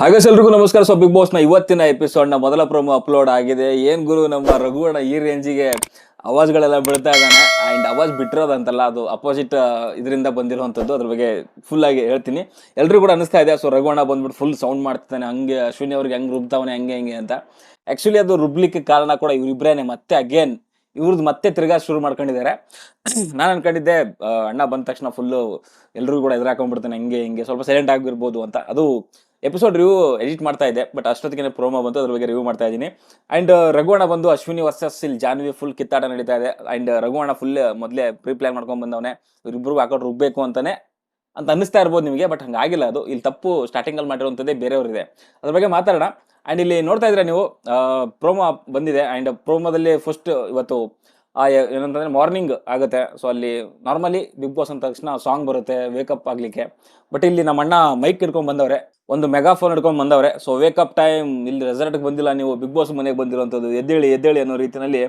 ಹಾಗೆ ಎಲ್ರಿಗೂ ನಮಸ್ಕಾರ. ಸೊ ಬಿಗ್ ಬಾಸ್ನ ಇವತ್ತಿನ ಎಪಿಸೋಡ್ನ ಮೊದಲ ಪ್ರೊಮೋ ಅಪ್ಲೋಡ್ ಆಗಿದೆ. ಏನ್ ಗುರು, ನಮ್ಮ ರಘುವಣ ಈ ರೇಂಜಿಗೆ ಅವಾಜ್ಗಳೆಲ್ಲ ಬೀಳ್ತಾ ಇದ್ದಾನೆ. ಅಂಡ್ ಅವಾಜ್ ಬಿಟ್ಟಿರೋದಂತಲ್ಲ, ಅದು ಅಪೋಸಿಟ್ ಇದರಿಂದ ಬಂದಿರುವಂಥದ್ದು ಅದ್ರ ಬಗ್ಗೆ ಫುಲ್ ಆಗಿ ಹೇಳ್ತೀನಿ. ಎಲ್ರಿಗೂ ಕೂಡ ಅನಿಸ್ತಾ ಇದೆ. ಸೊ ರಘುವಣ ಬಂದ್ಬಿಟ್ಟು ಫುಲ್ ಸೌಂಡ್ ಮಾಡ್ತಾನೆ ಹಂಗೆ ಅಶ್ವಿನಿ ಅವ್ರಿಗೆ ಹೆಂಗ್ ರುಬ್ತಾವನೆ, ಹಂಗೆ ಹಂಗೆ ಅಂತ. ಆಕ್ಚುಲಿ ಅದು ರುಬ್ಲಿಕ್ಕೆ ಕಾರಣ ಕೂಡ ಇವ್ರಿಬ್ರೇನೆ ಮತ್ತೆ ಅಗೇನ್ ಇವ್ರದ್ದು ಮತ್ತೆ ತಿರ್ಗಾ ಶುರು ಮಾಡ್ಕೊಂಡಿದ್ದಾರೆ. ನಾನು ಅನ್ಕೊಂಡಿದ್ದೆ ಅಣ್ಣ ಬಂದ ತಕ್ಷಣ ಫುಲ್ಲು ಎಲ್ರಿಗೂ ಕೂಡ ಎದುರಾಕೊಂಡ್ಬಿಡ್ತಾನೆ. ಹಂಗೆ, ಹಿಂಗೆ ಸ್ವಲ್ಪ ಸೈಲೆಂಟ್ ಆಗಿರ್ಬೋದು ಅಂತ. ಅದು ಎಪಿಸೋಡ್ ರಿವ್ಯೂ ಎಡಿಟ್ ಮಾಡ್ತಾ ಇದ್ದೆ ಬಟ್ ಅಷ್ಟೊತ್ತಿಗೆ ಪ್ರೋಮೋ ಬಂತು, ಅದ್ರ ಬಗ್ಗೆ ರಿವ್ಯೂ ಮಾಡ್ತಾ ಇದ್ದೀನಿ. ಅಂಡ್ ರಘುವಣ ಬಂದು, ಅಶ್ವಿನಿ ವರ್ಸಸ್ ಇಲ್ಲಿ ಜಾನ್ವಿ ಫುಲ್ ಕಿತ್ತಾಟ ನಡೀತಾ ಇದೆ. ಅಂಡ್ ರಘುವಣ ಫುಲ್ ಮೊದಲೇ ಪ್ರೀ ಪ್ಲಾನ್ ಮಾಡ್ಕೊಂಡು ಬಂದವನೇ. ಇವ್ರಿಬ್ರಿಗೂ ಹಾಕೊಂಡು ರುಬ್ಬೇಕು ಅಂತಾನೆ, ಅಂತ ಅನ್ನಿಸ್ತಾ ಇರ್ಬೋದು ನಿಮಗೆ ಬಟ್ ಹಂಗಾಗಿಲ್ಲ ಅದು. ಇಲ್ಲಿ ತಪ್ಪು ಸ್ಟಾರ್ಟಿಂಗಲ್ಲಿ ಮಾಡಿರುವಂಥದ್ದೇ ಬೇರೆಯವರಿದೆ. ಅದ್ರ ಬಗ್ಗೆ ಮಾತಾಡೋಣ. ಆ್ಯಂಡ್ ಇಲ್ಲಿ ನೋಡ್ತಾ ಇದ್ರೆ ನೀವು ಪ್ರೋಮೋ ಬಂದಿದೆ. ಆ್ಯಂಡ್ ಪ್ರೋಮೋದಲ್ಲಿ ಫಸ್ಟ್ ಇವತ್ತು ಆ ಏನಂತಂದರೆ ಮಾರ್ನಿಂಗ್ ಆಗುತ್ತೆ. ಸೊ ಅಲ್ಲಿ ನಾರ್ಮಲಿ ಬಿಗ್ ಬಾಸ್ ಅಂದ ತಕ್ಷಣ ಸಾಂಗ್ ಬರುತ್ತೆ ವೇಕಪ್ ಆಗಲಿಕ್ಕೆ. ಬಟ್ ಇಲ್ಲಿ ನಮ್ಮ ಅಣ್ಣ ಮೈಕ್ ಹಿಡ್ಕೊಂಡು ಬಂದವ್ರೆ, ಒಂದು ಮೆಗಾಫೋನ್ ಹಿಡ್ಕೊಂಡು ಬಂದವ್ರೆ. ಸೊ ವೇಕಪ್ ಟೈಮ್ ಇಲ್ಲಿ ರೆಸಾರ್ಟ್ಗೆ ಬಂದಿಲ್ಲ, ನೀವು ಬಿಗ್ ಬಾಸ್ ಮನೆಗೆ ಬಂದಿರುವಂಥದ್ದು ಎದ್ದೇಳಿ ಎದ್ದೇಳಿ ಅನ್ನೋ ರೀತಿಯಲ್ಲಿ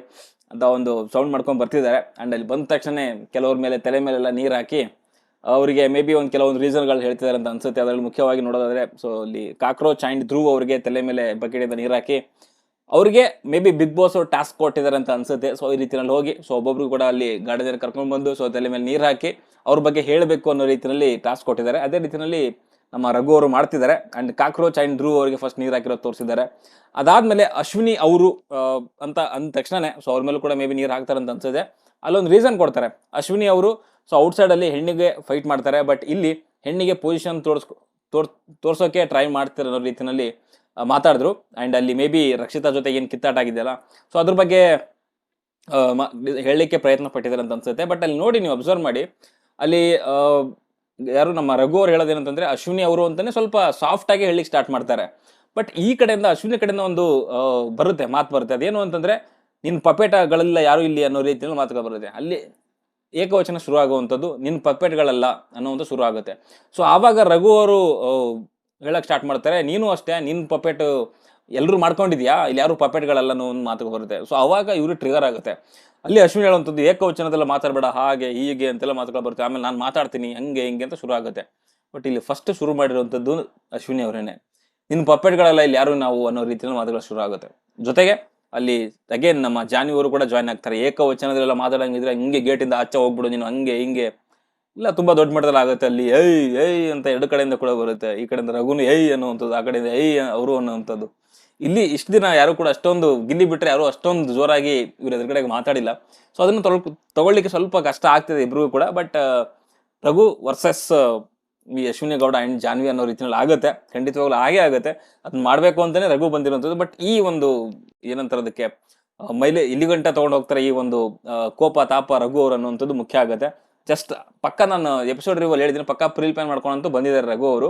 ಅಂತ ಒಂದು ಸೌಂಡ್ ಮಾಡ್ಕೊಂಡು ಬರ್ತಿದ್ದಾರೆ. ಅಂಡ್ ಅಲ್ಲಿ ಬಂದ ತಕ್ಷಣ ಕೆಲವ್ರ ಮೇಲೆ, ತಲೆ ಮೇಲೆಲ್ಲ ನೀರು ಹಾಕಿ, ಅವರಿಗೆ ಮೇ ಬಿ ಒಂದು ಕೆಲವೊಂದು ರೀಸನ್ಗಳು ಹೇಳ್ತಿದ್ದಾರೆ ಅಂತ ಅನ್ಸುತ್ತೆ. ಅದರಲ್ಲಿ ಮುಖ್ಯವಾಗಿ ನೋಡೋದಾದ್ರೆ ಸೊ ಅಲ್ಲಿ ಕಾಕ್ರೋಚ್ ಆ್ಯಂಡ್ ಧ್ರುವ್ ಅವರಿಗೆ ತಲೆ ಮೇಲೆ ಬಕೆಟಿಂದ ನೀರು ಹಾಕಿ ಅವ್ರಿಗೆ ಮೇ ಬಿ ಬಿಗ್ ಬಾಸ್ ಅವ್ರು ಟಾಸ್ಕ್ ಕೊಟ್ಟಿದ್ದಾರೆ ಅಂತ ಅನ್ಸುತ್ತೆ. ಸೊ ಈ ರೀತಿಯಲ್ಲಿ ಹೋಗಿ ಸೊ ಒಬ್ಬೊಬ್ರು ಕೂಡ ಅಲ್ಲಿ ಗಾರ್ಡನ್ ಕರ್ಕೊಂಡು ಬಂದು ಸೊ ತಲೆ ಮೇಲೆ ನೀರು ಹಾಕಿ ಅವ್ರ ಬಗ್ಗೆ ಹೇಳಬೇಕು ಅನ್ನೋ ರೀತಿಯಲ್ಲಿ ಟಾಸ್ಕ್ ಕೊಟ್ಟಿದ್ದಾರೆ. ಅದೇ ರೀತಿಯಲ್ಲಿ ನಮ್ಮ ರಘು ಅವರು ಮಾಡ್ತಿದ್ದಾರೆ. ಅಂಡ್ ಕಾಕ್ರೋಚ್ ಆ್ಯಂಡ್ ಧ್ರುವ್ ಅವರಿಗೆ ಫಸ್ಟ್ ನೀರು ಹಾಕಿರೋದು ತೋರಿಸಿದ್ದಾರೆ. ಅದಾದಮೇಲೆ ಅಶ್ವಿನಿ ಅವರು ಅಂತ ಅಂದ ತಕ್ಷಣನೇ ಸೊ ಅವ್ರ ಮೇಲೂ ಕೂಡ ಮೇ ಬಿ ನೀರು ಹಾಕ್ತಾರೆ ಅಂತ ಅನ್ಸುತ್ತೆ. ಅಲ್ಲೊಂದು ರೀಸನ್ ಕೊಡ್ತಾರೆ. ಅಶ್ವಿನಿ ಅವರು ಸೊ ಔಟ್ಸೈಡಲ್ಲಿ ಹೆಣ್ಣಿಗೆ ಫೈಟ್ ಮಾಡ್ತಾರೆ. ಬಟ್ ಇಲ್ಲಿ ಹೆಣ್ಣಿಗೆ ಪೊಸಿಷನ್ ತೋರಿಸ್ಕೊ ತೋರ್, ತೋರ್ಸೋಕೆ ಟ್ರೈ ಮಾಡ್ತಿರೋ ರೀತಿಯಲ್ಲಿ ಮಾತಾಡಿದ್ರು. ಆ್ಯಂಡ್ ಅಲ್ಲಿ ಮೇ ಬಿ ರಕ್ಷಿತಾ ಜೊತೆ ಏನು ಕಿತ್ತಾಟ ಆಗಿದೆಯಲ್ಲ. ಸೊ ಅದ್ರ ಬಗ್ಗೆ ಹೇಳಲಿಕ್ಕೆ ಪ್ರಯತ್ನ ಪಟ್ಟಿದ್ದಾರೆ ಅಂತ ಅನ್ಸುತ್ತೆ. ಬಟ್ ಅಲ್ಲಿ ನೋಡಿ ನೀವು ಅಬ್ಸರ್ವ್ ಮಾಡಿ. ಅಲ್ಲಿ ಯಾರು ನಮ್ಮ ರಘು ಅವ್ರು ಹೇಳೋದೇನಂತಂದ್ರೆ ಅಶ್ವಿನಿ ಅವರು ಅಂತಲೇ ಸ್ವಲ್ಪ ಸಾಫ್ಟ್ ಆಗಿ ಹೇಳಲಿಕ್ಕೆ ಸ್ಟಾರ್ಟ್ ಮಾಡ್ತಾರೆ. ಬಟ್ ಈ ಕಡೆಯಿಂದ, ಅಶ್ವಿನಿ ಕಡೆಯಿಂದ ಒಂದು ಬರುತ್ತೆ, ಮಾತು ಬರುತ್ತೆ. ಅದೇನು ಅಂತಂದ್ರೆ ನಿನ್ನ ಪಪೇಟಗಳೆಲ್ಲ ಯಾರು ಇಲ್ಲಿ ಅನ್ನೋ ರೀತಿಯಲ್ಲಿ ಮಾತುಗಳು ಬರುತ್ತೆ. ಅಲ್ಲಿ ಏಕವಚನ ಶುರು ಆಗುವಂಥದ್ದು ನಿನ್ನ ಪಪೇಟ್ಗಳಲ್ಲ ಒಂದು ಶುರು ಆಗುತ್ತೆ ಸೊ ಆವಾಗ ರಘು ಅವರು ಆ, ಹೇಳಕ್ ಸ್ಟಾರ್ಟ್ ಮಾಡ್ತಾರೆ. ನೀನು ಅಷ್ಟೇ ನಿನ್ನ ಪಪೇಟು ಎಲ್ಲರೂ ಮಾಡ್ಕೊಂಡಿದ್ಯಾ? ಇಲ್ಲಿ ಯಾರು ಪಪೇಟ್ಗಳಲ್ಲ ಅನ್ನೋ ಒಂದು ಮಾತು ಬರುತ್ತೆ. ಸೊ ಅವಾಗ ಇವರು ಟ್ರಿಗರ್ ಆಗುತ್ತೆ. ಅಲ್ಲಿ ಅಶ್ವಿನಿ ಹೇಳುವಂಥದ್ದು ಏಕವಚನದಲ್ಲ ಮಾತಾಡಬೇಡ ಹಾಗೆ ಹೀಗೆ ಅಂತೆಲ್ಲ ಮಾತುಗಳು ಬರುತ್ತೆ. ಆಮೇಲೆ ನಾನು ಮಾತಾಡ್ತೀನಿ ಹಂಗೆ ಹಿಂಗೆ ಅಂತ ಶುರು ಆಗುತ್ತೆ. ಬಟ್ ಇಲ್ಲಿ ಫಸ್ಟ್ ಶುರು ಮಾಡಿರುವಂಥದ್ದು ಅಶ್ವಿನಿ ಅವರೇನೆ. ನಿನ್ನ ಪಪ್ಪೆಟ್ಗಳೆಲ್ಲ ಇಲ್ಲಿ ಯಾರು ನಾವು ಅನ್ನೋ ರೀತಿಯಲ್ಲಿ ಮಾತುಗಳು ಶುರು ಆಗುತ್ತೆ. ಜೊತೆಗೆ ಅಲ್ಲಿ ಅಗೇನ್ ನಮ್ಮ ಜಾನಿ ಅವರು ಕೂಡ ಜಾಯ್ನ್ ಆಗ್ತಾರೆ. ಏಕವಚನದಲ್ಲೆಲ್ಲ ಮಾತಾಡಂಗಿದ್ರೆ ಹಿಂಗೆ ಗೇಟಿಂದ ಆಚೆ ಹೋಗ್ಬಿಡು ನೀನು ಹಂಗೆ ಹಿಂಗೆ. ಇಲ್ಲ, ತುಂಬಾ ದೊಡ್ಡ ಮಟ್ಟದಲ್ಲಿ ಆಗುತ್ತೆ ಅಲ್ಲಿ, ಏಯ್ ಏಯ್ ಅಂತ ಎರಡು ಕಡೆಯಿಂದ ಕೂಡ ಬರುತ್ತೆ. ಈ ಕಡೆಯಿಂದ ರಘುನು, ಏಯ್ ಅನ್ನುವಂಥದ್ದು, ಆ ಕಡೆಯಿಂದ ಏಯ್ ಅವರು ಅನ್ನುವಂಥದ್ದು. ಇಲ್ಲಿ ಇಷ್ಟು ದಿನ ಯಾರು ಕೂಡ ಅಷ್ಟೊಂದು ಗಿಲ್ಲಿ ಬಿಟ್ಟರೆ ಯಾರು ಅಷ್ಟೊಂದು ಜೋರಾಗಿ ಇವ್ರ ಎದುರುಗಡೆಗೆ ಮಾತಾಡಿಲ್ಲ. ಸೊ ಅದನ್ನು ತೊಗೊಳ್ ತಗೊಳ್ಳಿಕ್ಕೆ ಸ್ವಲ್ಪ ಕಷ್ಟ ಆಗ್ತಿದೆ ಇಬ್ರಿಗೂ ಕೂಡ ಬಟ್ ರಘು ವರ್ಸಸ್ ಈ ಅಶ್ವಿನಿ ಗೌಡ ಆ್ಯಂಡ್ ಜಾನ್ವಿ ಅನ್ನೋ ರೀತಿಯಲ್ಲಿ ಆಗುತ್ತೆ. ಖಂಡಿತವಾಗ್ಲೂ ಹಾಗೆ ಆಗುತ್ತೆ. ಅದನ್ನ ಮಾಡಬೇಕು ಅಂತಲೇ ರಘು ಬಂದಿರುವಂಥದ್ದು ಬಟ್ ಈ ಒಂದು ಏನಂತಾರೆ ಅದಕ್ಕೆ ಮೈಲೆ ಇಲ್ಲಿ ಗಂಟೆ ತಗೊಂಡು ಹೋಗ್ತಾರೆ ಈ ಒಂದು ಕೋಪ, ತಾಪ ರಘು ಅವ್ರು ಅನ್ನುವಂಥದ್ದು ಮುಖ್ಯ ಆಗುತ್ತೆ. ಜಸ್ಟ್ ಪಕ್ಕ ನಾನು ಎಪಿಸೋಡ್ ರಿವಲ್ ಹೇಳಿದ್ದೀನಿ, ಪಕ್ಕ ಪ್ರಿಲ್ ಪ್ಲಾನ್ ಮಾಡ್ಕೊಂಡಂತೂ ಬಂದಿದ್ದಾರೆ ರಘು ಅವರು.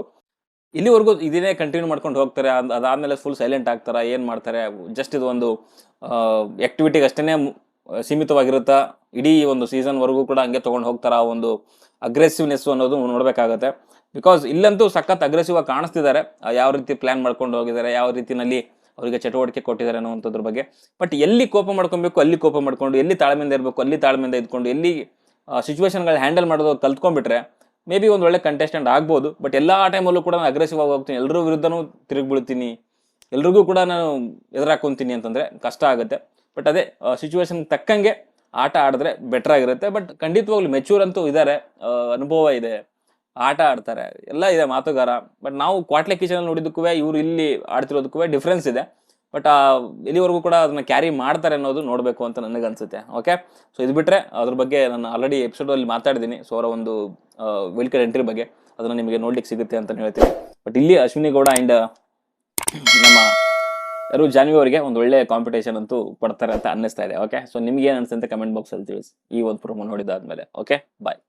ಇಲ್ಲಿವರೆಗೂ ಇದನ್ನೇ ಕಂಟಿನ್ಯೂ ಮಾಡ್ಕೊಂಡು ಹೋಗ್ತಾರೆ ಅದಾದಮೇಲೆ ಫುಲ್ ಸೈಲೆಂಟ್ ಆಗ್ತಾರೆ, ಏನು ಮಾಡ್ತಾರೆ ಜಸ್ಟ್ ಇದು ಒಂದು ಆಕ್ಟಿವಿಟಿಗೆ ಅಷ್ಟೇ ಸೀಮಿತವಾಗಿರುತ್ತಾ, ಇಡೀ ಒಂದು ಸೀಸನ್ವರೆಗೂ ಕೂಡ ಹಂಗೆ ತೊಗೊಂಡು ಹೋಗ್ತಾರೆ, ಆ ಒಂದು ಅಗ್ರೆಸಿವ್ನೆಸ್ ಅನ್ನೋದು ನೋಡಬೇಕಾಗತ್ತೆ. ಬಿಕಾಸ್ ಇಲ್ಲಂತೂ ಸಖತ್ ಅಗ್ರೆಸಿವ್ ಕಾಣಿಸ್ತಿದ್ದಾರೆ ಯಾವ ರೀತಿ ಪ್ಲ್ಯಾನ್ ಮಾಡ್ಕೊಂಡು ಹೋಗಿದ್ದಾರೆ, ಯಾವ ರೀತಿಯಲ್ಲಿ ಅವರಿಗೆ ಚಟುವಟಿಕೆ ಕೊಟ್ಟಿದ್ದಾರೆ ಅನ್ನೋವಂಥದ್ರ ಬಗ್ಗೆ. ಬಟ್ ಎಲ್ಲಿ ಕೋಪ ಮಾಡ್ಕೊಬೇಕು, ಅಲ್ಲಿ ಕೋಪ ಮಾಡ್ಕೊಂಡು, ಎಲ್ಲಿ ತಾಳ್ಮೆಯಿಂದ ಇರಬೇಕು, ಅಲ್ಲಿ ತಾಳ್ಮೆಯಿಂದ ಇದ್ಕೊಂಡು, ಎಲ್ಲಿ ಸಿಚುವೇಶನ್ಗಳು ಹ್ಯಾಂಡಲ್ ಮಾಡೋದು ಕಲ್ತ್ಕೊಂಡ್ಬಿಟ್ರೆ ಮೇ ಬಿ ಒಂದು ಒಳ್ಳೆ ಕಂಟೆಸ್ಟೆಂಟ್ ಆಗ್ಬೋದು ಬಟ್ ಎಲ್ಲ ಟೈಮಲ್ಲೂ ಕೂಡ ನಾನು ಅಗ್ರೆಸಿವ್ ಆಗಿ ಹೋಗ್ತೀನಿ. ಎಲ್ಲರೂ ವಿರುದ್ಧನೂ ತಿರುಗಿ ಬೀಳ್ತೀನಿ ಎಲ್ರಿಗೂ ಕೂಡ ನಾನು ಎದುರಾಕೊಂತೀನಿ ಅಂತಂದರೆ ಕಷ್ಟ ಆಗುತ್ತೆ. ಬಟ್ ಅದೇ ಸಿಚುವೇಶನ್ ತಕ್ಕಂಗೆ ಆಟ ಆಡಿದ್ರೆ ಬೆಟರ್ ಆಗಿರುತ್ತೆ. ಬಟ್ ಖಂಡಿತವಾಗ್ಲೂ ಮೆಚೂರ್ ಅಂತೂ ಇದ್ದಾರೆ ಅನುಭವ ಇದೆ. ಆಟ ಆಡ್ತಾರೆ. ಎಲ್ಲ ಇದೆ ಮಾತುಗಾರ. ಬಟ್ ನಾವು ಕ್ವಾಟ್ಲೆ ಕಿಚನಲ್ಲಿ ನೋಡಿದ್ದಕ್ಕೂ, ಇವರು ಇಲ್ಲಿ ಆಡ್ತಿರೋದಕ್ಕೂ ಡಿಫ್ರೆನ್ಸ್ ಇದೆ. ಬಟ್ ಇಲ್ಲಿವರೆಗೂ ಕೂಡ ಅದನ್ನ ಕ್ಯಾರಿ ಮಾಡ್ತಾರೆ ಅನ್ನೋದು ನೋಡಬೇಕು ಅಂತ ನನಗೆ ಅನ್ಸುತ್ತೆ ಓಕೆ ಸೊ ಇದು ಬಿಟ್ಟರೆ ಅದ್ರ ಬಗ್ಗೆ ನಾನು ಆಲ್ರೆಡಿ ಎಪಿಸೋಡಲ್ಲಿ ಮಾತಾಡಿದ್ದೀನಿ. ಸೊ ಅವರ ಒಂದು ವೆಲ್ಕರ್ ಎಂಟ್ರಿ ಬಗ್ಗೆ ಅದನ್ನ ನಿಮಗೆ ನೋಡ್ಲಿಕ್ಕೆ ಸಿಗುತ್ತೆ ಅಂತ ಹೇಳ್ತೀನಿ. ಬಟ್ ಇಲ್ಲಿ ಅಶ್ವಿನಿ ಗೌಡ ಆ್ಯಂಡ್ ನಮ್ಮ ಯಾರು ಜಾನ್ವಿ ಅವರಿಗೆ ಒಂದು ಒಳ್ಳೆ ಕಾಂಪಿಟೇಷನ್ ಅಂತೂ ಕೊಡ್ತಾರೆ ಅಂತ ಅನ್ನಿಸ್ತಾ ಇದೆ ಓಕೆ ಸೊ ನಿಮ್ಗೆ ಏನು ಅನ್ಸುತ್ತೆ ಕಮೆಂಟ್ ಬಾಕ್ಸ್ ಅಲ್ಲಿ ತಿಳಿಸಿ. ಈ ಒಂದು ಪ್ರೊಮೋ ನೋಡಿದಾದ್ಮೇಲೆ ಓಕೆ ಬಾಯ್